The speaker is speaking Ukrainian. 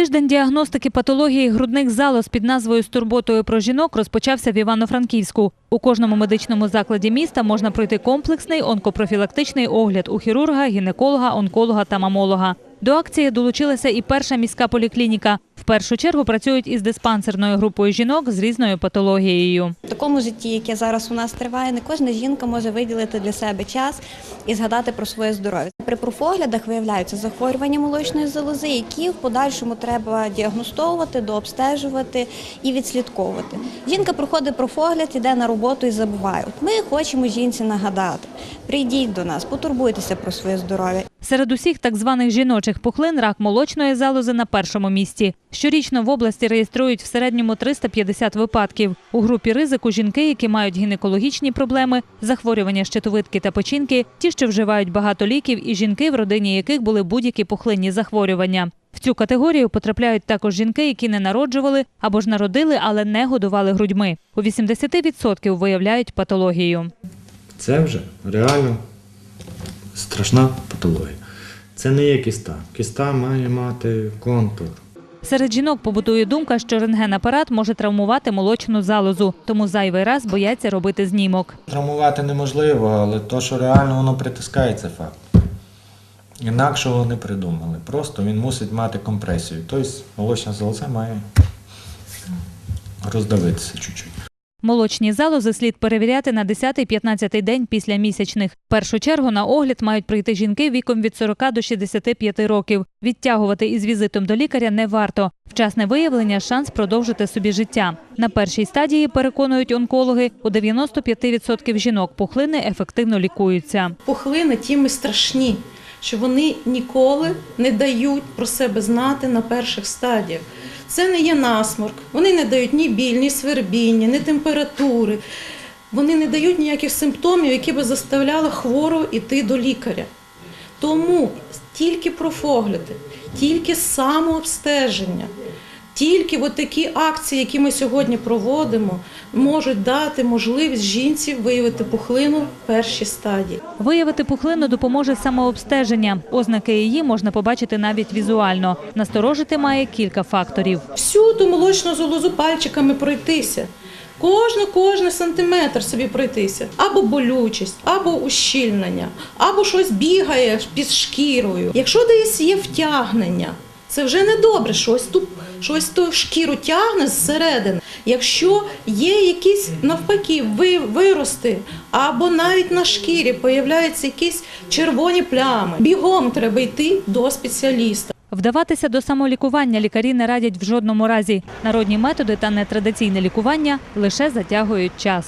Тиждень діагностики патології грудних залоз під назвою «З турботою про жінок» розпочався в Івано-Франківську. У кожному медичному закладі міста можна пройти комплексний онкопрофілактичний огляд у хірурга, гінеколога, онколога та мамолога. До акції долучилася і перша міська поліклініка. В першу чергу працюють із диспансерною групою жінок з різною патологією. В такому житті, яке зараз у нас триває, не кожна жінка може виділити для себе час і згадати про своє здоров'я. При профоглядах виявляються захворювання молочної залози, які в подальшому треба діагностовувати, дообстежувати і відслідковувати. Жінка проходить профогляд, іде на роботу і забуває. Ми хочемо жінці нагадати: прийдіть до нас, потурбуйтеся про своє здоров'я. Серед усіх так званих жіночих пухлин рак молочної залози на першому місці. Щорічно в області реєструють в середньому 350 випадків. У групі ризику жінки, які мають гінекологічні проблеми, захворювання щитовидки та печінки, ті, що вживають багато ліків, і жінки, в родині яких були будь-які пухлинні захворювання. В цю категорію потрапляють також жінки, які не народжували або ж народили, але не годували грудьми. У 80% виявляють патологію. Це вже реально страшна патологія. Це не є кіста. Кіста має мати контур. Серед жінок побутує думка, що рентгенапарат може травмувати молочну залозу, тому зайвий раз бояться робити знімок. Травмувати неможливо, але то, що реально воно притискає, це факт. Інакшого не придумали. Просто він мусить мати компресію. Тобто молочна залоза має роздавитися чуть-чуть. Молочні залози слід перевіряти на 10-15 день після місячних. В першу чергу на огляд мають прийти жінки віком від 40 до 65 років. Відтягувати із візитом до лікаря не варто. Вчасне виявлення – шанс продовжити собі життя. На першій стадії, переконують онкологи, у 95% жінок пухлини ефективно лікуються. Пухлини тим і страшні, що вони ніколи не дають про себе знати на перших стадіях. Це не є насморк, вони не дають ні біль, ні свербіння, ні температури. Вони не дають ніяких симптомів, які би заставляли хворого йти до лікаря. Тому тільки профогляди, тільки самообстеження, тільки от такі акції, які ми сьогодні проводимо, можуть дати можливість жінці виявити пухлину в першій стадії. Виявити пухлину допоможе самообстеження. Ознаки її можна побачити навіть візуально. Насторожити має кілька факторів. Всю ту молочну залозу пальчиками пройтися. Кожна, кожен сантиметр собі пройтися. Або болючість, або ущільнення, або щось бігає під шкірою. Якщо десь є втягнення, це вже не добре, щось тут, щось ту шкіру тягне зсередини. Якщо є якісь навпаки ви- вирости, або навіть на шкірі появляються якісь червоні плями, бігом треба йти до спеціаліста. Вдаватися до самолікування лікарі не радять в жодному разі. Народні методи та нетрадиційне лікування лише затягують час.